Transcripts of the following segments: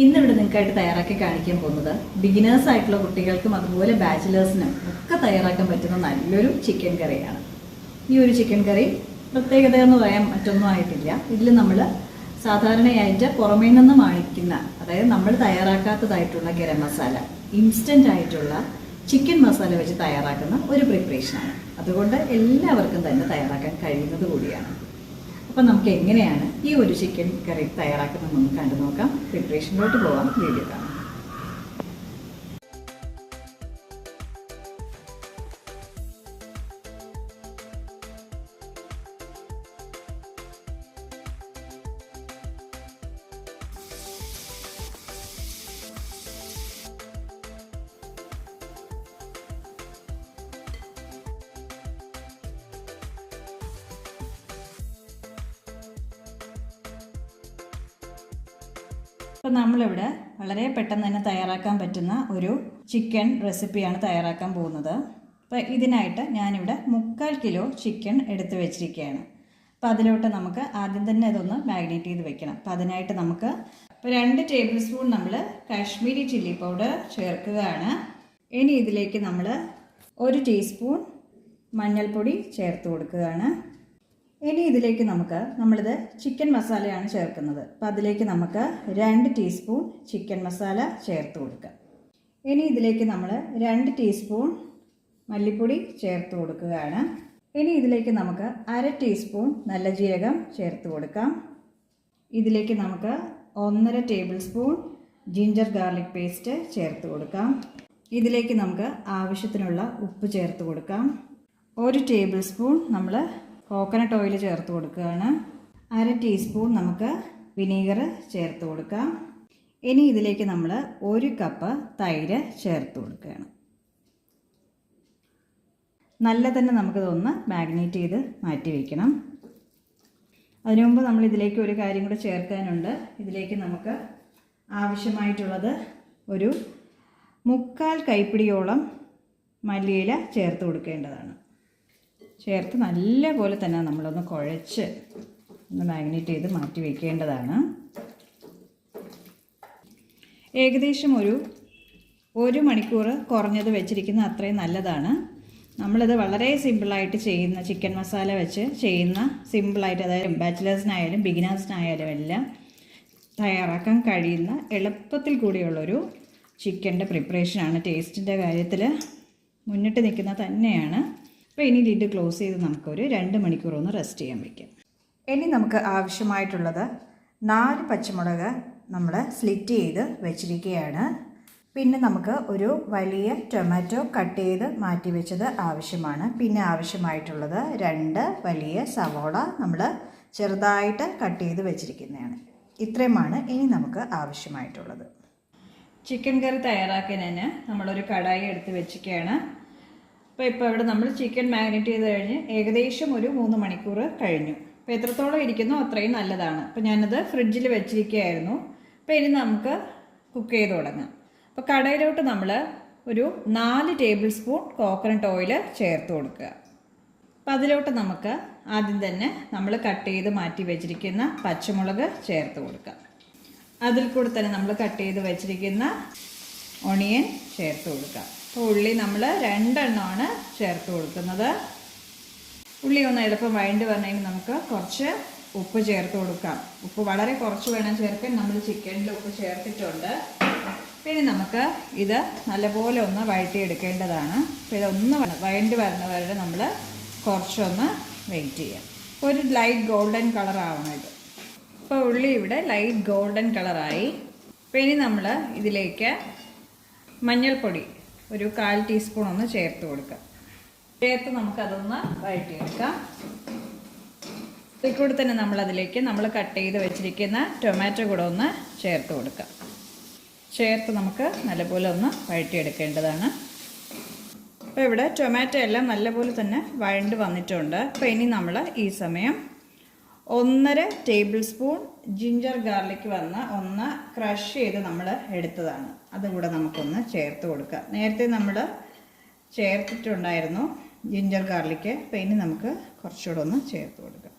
ഇന്നിവിടെ നിങ്ങൾക്കായിട്ട് തയ്യാറാക്കി കാണിക്കാൻ പോകുന്നത് ബിഗിനേഴ്സ് ആയിട്ടുള്ള കുട്ടികൾക്കും അതുപോലെ ബാച്ചിലേഴ്സിനും ഒക്കെ തയ്യാറാക്കാൻ പറ്റുന്ന നല്ലൊരു ചിക്കൻ കറിയാണ്. ഈ ഒരു ചിക്കൻ കറി പ്രത്യേകത എന്ന് പറയാൻ മറ്റൊന്നും ആയിട്ടില്ല. ഇതിൽ നമ്മൾ സാധാരണയായിട്ട് പുറമേ നിന്ന് വാങ്ങിക്കുന്ന അതായത് നമ്മൾ തയ്യാറാക്കാത്തതായിട്ടുള്ള ഗരം മസാല ഇൻസ്റ്റന്റ് ആയിട്ടുള്ള ചിക്കൻ മസാല വെച്ച് തയ്യാറാക്കുന്ന ഒരു പ്രിപ്പറേഷനാണ് അതുകൊണ്ട് എല്ലാവർക്കും തന്നെ തയ്യാറാക്കാൻ കഴിയുന്നത് കൂടിയാണ്. അപ്പം നമുക്ക് എങ്ങനെയാണ് ഈ ഒരു ചിക്കൻ കറി തയ്യാറാക്കുന്നത് നമുക്ക് കണ്ടു നോക്കാം പ്രിപ്പറേഷനിലോട്ട് പോവാം. വീഡിയോ കാണാം. അപ്പോൾ നമ്മളിവിടെ വളരെ പെട്ടെന്ന് തന്നെ തയ്യാറാക്കാൻ പറ്റുന്ന ഒരു ചിക്കൻ റെസിപ്പിയാണ് തയ്യാറാക്കാൻ പോകുന്നത്. അപ്പോൾ ഇതിനായിട്ട് ഞാനിവിടെ മുക്കാൽ കിലോ ചിക്കൻ എടുത്ത് വെച്ചിരിക്കുകയാണ്. അപ്പോൾ അതിലോട്ട് നമുക്ക് ആദ്യം തന്നെ അതൊന്ന് മാഗ്നേറ്റ് ചെയ്ത് വെക്കണം. അപ്പോൾ അതിനായിട്ട് നമുക്ക് ഇപ്പോൾ രണ്ട് ടേബിൾ സ്പൂൺ നമ്മൾ കാശ്മീരി ചില്ലി പൗഡർ ചേർക്കുകയാണ്. ഇനി ഇതിലേക്ക് നമ്മൾ ഒരു ടീസ്പൂൺ മഞ്ഞൾപ്പൊടി ചേർത്ത് കൊടുക്കുകയാണ്. ഇനി ഇതിലേക്ക് നമുക്ക് നമ്മളിത് ചിക്കൻ മസാലയാണ് ചേർക്കുന്നത്. അപ്പോൾ അതിലേക്ക് നമുക്ക് രണ്ട് ടീസ്പൂൺ ചിക്കൻ മസാല ചേർത്ത് കൊടുക്കുക ഇനി ഇതിലേക്ക് നമ്മൾ രണ്ട് ടീസ്പൂൺ മല്ലിപ്പൊടി ചേർത്ത് കൊടുക്കുകയാണ്. ഇനി ഇതിലേക്ക് നമുക്ക് അര ടീസ്പൂൺ നല്ല ജീരകം ചേർത്ത് കൊടുക്കാം. ഇതിലേക്ക് നമുക്ക് ഒന്നര tablespoon ginger garlic paste ചേർത്ത് കൊടുക്കാം. ഇതിലേക്ക് നമുക്ക് ആവശ്യത്തിനുള്ള ഉപ്പ് ചേർത്ത് കൊടുക്കാം. ഒരു ടേബിൾ സ്പൂൺ നമ്മൾ കോക്കനട്ട് ഓയിൽ ചേർത്ത് കൊടുക്കുകയാണ്. അര ടീസ്പൂൺ നമുക്ക് വിനീഗർ ചേർത്ത് കൊടുക്കാം. ഇനി ഇതിലേക്ക് നമ്മൾ ഒരു കപ്പ് തൈര് ചേർത്ത് കൊടുക്കുകയാണ്. നല്ല തന്നെ നമുക്കിതൊന്ന് മാഗ്നേറ്റ് ചെയ്ത് മാറ്റി വയ്ക്കണം അതിനു മുമ്പ് നമ്മൾ ഇതിലേക്ക് ഒരു കാര്യം കൂടെ ചേർക്കാനുണ്ട്. ഇതിലേക്ക് നമുക്ക് ആവശ്യമായിട്ടുള്ളത് ഒരു മുക്കാൽ കൈപ്പിടിയോളം മല്ലിയില ചേർത്ത് കൊടുക്കേണ്ടതാണ്. ചേർത്ത് നല്ലപോലെ തന്നെ നമ്മളൊന്ന് കുഴച്ച് ഒന്ന് മാഗ്നേറ്റ് ചെയ്ത് മാറ്റി വയ്ക്കേണ്ടതാണ് ഏകദേശം ഒരു ഒരു മണിക്കൂർ കുറഞ്ഞത് വെച്ചിരിക്കുന്ന അത്രയും നല്ലതാണ്. നമ്മളിത് വളരെ സിമ്പിളായിട്ട് ചെയ്യുന്ന ചിക്കൻ മസാല വെച്ച് ചെയ്യുന്ന സിമ്പിളായിട്ട് അതായത് ബാച്ചിലേഴ്സിനായാലും ബിഗിനേഴ്സിനായാലും എല്ലാം തയ്യാറാക്കാൻ കഴിയുന്ന എളുപ്പത്തിൽ കൂടിയുള്ളൊരു ചിക്കന്റെ പ്രിപ്പറേഷനാണ്. ടേസ്റ്റിന്റെ കാര്യത്തിൽ മുന്നിട്ട് നിൽക്കുന്ന തന്നെയാണ്. അപ്പോൾ ഇനി ലിഡ് ക്ലോസ് ചെയ്ത് നമുക്കൊരു രണ്ട് മണിക്കൂർ ഒന്ന് റെസ്റ്റ് ചെയ്യാൻ വയ്ക്കാം ഇനി നമുക്ക് ആവശ്യമായിട്ടുള്ളത് നാല് പച്ചമുളക് നമ്മൾ സ്ലിറ്റ് ചെയ്ത് വെച്ചിരിക്കുകയാണ്. പിന്നെ നമുക്ക് ഒരു വലിയ ടൊമാറ്റോ കട്ട് ചെയ്ത് മാറ്റി വെച്ചത് ആവശ്യമാണ്. പിന്നെ ആവശ്യമായിട്ടുള്ളത് രണ്ട് വലിയ സവോള നമ്മൾ ചെറുതായിട്ട് കട്ട് ചെയ്ത് വെച്ചിരിക്കുന്നതാണ്. ഇത്രയുമാണ് ഇനി നമുക്ക് ആവശ്യമായിട്ടുള്ളത്. ചിക്കൻ കറി തയ്യാറാക്കുന്നതിന് നമ്മളൊരു കടായി എടുത്ത് വെച്ചിരിക്കുകയാണ്. അപ്പോൾ ഇപ്പോൾ ഇവിടെ നമ്മൾ ചിക്കൻ മാരിനേറ്റ് ചെയ്ത് കഴിഞ്ഞ് ഏകദേശം ഒരു മൂന്ന് മണിക്കൂർ കഴിഞ്ഞു. അപ്പോൾ എത്രത്തോളം ഇരിക്കുന്നോ അത്രയും നല്ലതാണ്. അപ്പോൾ ഞാനത് ഫ്രിഡ്ജിൽ വെച്ചിരിക്കുകയായിരുന്നു. അപ്പോൾ ഇനി നമുക്ക് കുക്ക് ചെയ്ത് തുടങ്ങാം. അപ്പോൾ കടയിലോട്ട് നമ്മൾ ഒരു നാല് ടേബിൾ സ്പൂൺ കോക്കനട്ട് ഓയിൽ ചേർത്ത് കൊടുക്കുക. അപ്പം അതിലോട്ട് നമുക്ക് ആദ്യം തന്നെ നമ്മൾ കട്ട് ചെയ്ത് മാറ്റി വെച്ചിരിക്കുന്ന പച്ചമുളക് ചേർത്ത് കൊടുക്കുക. അതിൽ കൂടെ തന്നെ നമ്മൾ കട്ട് ചെയ്ത് വെച്ചിരിക്കുന്ന ഒണിയൻ ചേർത്ത് കൊടുക്കാം അപ്പോൾ ഉള്ളി നമ്മൾ രണ്ടെണ്ണമാണ് ചേർത്ത് കൊടുക്കുന്നത്. ഉള്ളി ഒന്ന് എളുപ്പം വഴണ്ട് വരണമെങ്കിൽ നമുക്ക് കുറച്ച് ഉപ്പ് ചേർത്ത് കൊടുക്കാം. ഉപ്പ് വളരെ കുറച്ച് വേണം ചേർക്കാൻ. നമ്മൾ ചിക്കനിൽ ഉപ്പ് ചേർത്തിട്ടുണ്ട്. പിന്നെ നമുക്ക് ഇത് നല്ലപോലെ ഒന്ന് വഴറ്റിയെടുക്കേണ്ടതാണ്. അപ്പോൾ ഇതൊന്ന് വഴണ്ട് വരുന്നവരുടെ വരെ നമ്മൾ കുറച്ചൊന്ന് വെയിറ്റ് ചെയ്യാം. ഒരു ലൈറ്റ് ഗോൾഡൻ കളർ ആവണം ഇത്. ഇപ്പോൾ ഉള്ളി ഇവിടെ ലൈറ്റ് ഗോൾഡൻ കളറായി അപ്പോൾ ഇനി നമ്മൾ ഇതിലേക്ക് മഞ്ഞൾപ്പൊടി ഒരു കാൽ ടീസ്പൂൺ ഒന്ന് ചേർത്ത് കൊടുക്കാം. ചേർത്ത് നമുക്കതൊന്ന് വഴറ്റി എടുക്കാം ഇതിൽക്കൂടെ തന്നെ നമ്മളതിലേക്ക് നമ്മൾ കട്ട് ചെയ്ത് വെച്ചിരിക്കുന്ന ടൊമാറ്റോ കൂടെ ഒന്ന് ചേർത്ത് കൊടുക്കാം. ചേർത്ത് നമുക്ക് നല്ലപോലെ ഒന്ന് വഴറ്റിയെടുക്കേണ്ടതാണ്. അപ്പോൾ ഇവിടെ ടൊമാറ്റോ എല്ലാം നല്ലപോലെ തന്നെ വഴണ്ട് വന്നിട്ടുണ്ട്. അപ്പോൾ ഇനി നമ്മൾ ഈ സമയം ഒന്നര ടേബിൾ സ്പൂൺ ജിഞ്ചർ ഗാർലിക് വന്ന് ഒന്ന് ക്രഷ് ചെയ്ത് നമ്മൾ എടുത്തതാണ്. അതും കൂടെ നമുക്കൊന്ന് ചേർത്ത് കൊടുക്കുക നേരത്തെ നമ്മൾ ചേർത്തിട്ടുണ്ടായിരുന്നു ജിഞ്ചർ ഗാർലിക്ക് അപ്പോൾ ഇനി നമുക്ക് കുറച്ചുകൂടെ ഒന്ന് ചേർത്ത് കൊടുക്കാം.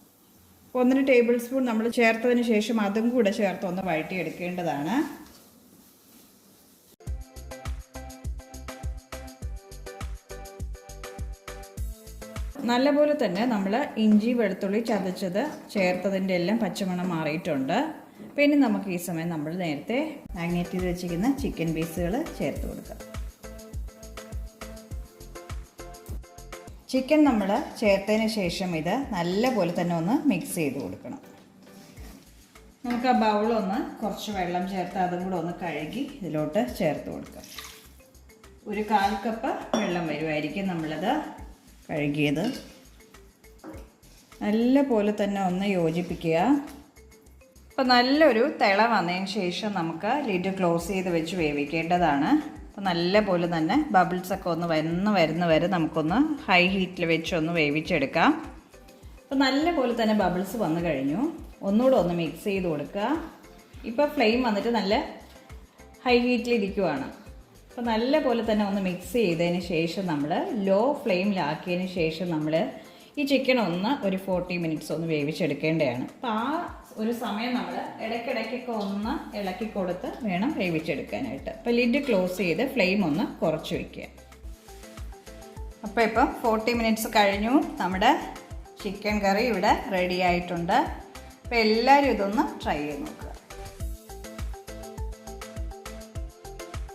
ഒന്നര ടേബിൾ സ്പൂൺ നമ്മൾ ചേർത്തതിന് ശേഷം അതും കൂടെ ചേർത്ത് ഒന്ന് വഴറ്റിയെടുക്കേണ്ടതാണ്. നല്ലപോലെ തന്നെ നമ്മൾ ഇഞ്ചി വെളുത്തുള്ളി ചതച്ചത് ചേർത്തതിന്റെ എല്ലാം പച്ചമണം മാറിയിട്ടുണ്ട്. പിന്നെ നമുക്ക് ഈ സമയം നമ്മൾ നേരത്തെ മാഗ്നേറ്റ് ചെയ്ത് വെച്ചിരിക്കുന്ന ചിക്കൻ പീസുകൾ ചേർത്ത് കൊടുക്കാം. ചിക്കൻ നമ്മൾ ചേർത്തതിന് ശേഷം ഇത് നല്ലപോലെ തന്നെ ഒന്ന് മിക്സ് ചെയ്ത് കൊടുക്കണം. നമുക്ക് ആ ബൗളൊന്ന് കുറച്ച് വെള്ളം ചേർത്ത് അതും കൂടെ ഒന്ന് കഴുകി ഇതിലോട്ട് ചേർത്ത് കൊടുക്കാം. ഒരു കാൽ കപ്പ് വെള്ളം വരുമായിരിക്കും നമ്മളത് കഴുകിയത്. നല്ല പോലെ തന്നെ ഒന്ന് യോജിപ്പിക്കുക. അപ്പോൾ നല്ലൊരു തിള വന്നതിന് ശേഷം നമുക്ക് ലിഡ് ക്ലോസ് ചെയ്ത് വെച്ച് വേവിക്കേണ്ടതാണ്. അപ്പോൾ നല്ല പോലെ തന്നെ ബബിൾസൊക്കെ ഒന്ന് വന്ന് വരുന്ന വരെ നമുക്കൊന്ന് ഹൈ ഹീറ്റിൽ വെച്ച് ഒന്ന് വേവിച്ചെടുക്കാം. അപ്പോൾ നല്ല പോലെ തന്നെ ബബിൾസ് വന്നു കഴിഞ്ഞു. ഒന്നുകൂടെ ഒന്ന് മിക്സ് ചെയ്ത് കൊടുക്കുക. ഇപ്പോൾ ഫ്ലെയിം വന്നിട്ട് നല്ല ഹൈ ഹീറ്റിലിരിക്കുവാണ് അപ്പോൾ നല്ല പോലെ തന്നെ ഒന്ന് മിക്സ് ചെയ്തതിന് ശേഷം നമ്മൾ ലോ ഫ്ലെയിമിലാക്കിയതിന് ശേഷം നമ്മൾ ഈ ചിക്കൻ ഒന്ന് ഒരു ഫോർട്ടി മിനിറ്റ്സ് ഒന്ന് വേവിച്ചെടുക്കേണ്ടതാണ്. അപ്പോൾ ആ ഒരു സമയം നമ്മൾ ഇടയ്ക്കിടയ്ക്കൊക്കെ ഒന്ന് ഇളക്കി കൊടുത്ത് വേണം വേവിച്ചെടുക്കാനായിട്ട്. അപ്പോൾ ലിഡ് ക്ലോസ് ചെയ്ത് ഫ്ലെയിം ഒന്ന് കുറച്ച് വയ്ക്കുക അപ്പോൾ ഇപ്പം ഫോർട്ടി മിനിറ്റ്സ് കഴിഞ്ഞു. നമ്മുടെ ചിക്കൻ കറി ഇവിടെ റെഡി ആയിട്ടുണ്ട്. അപ്പോൾ എല്ലാവരും ഇതൊന്ന് ട്രൈ ചെയ്ത് നോക്കുക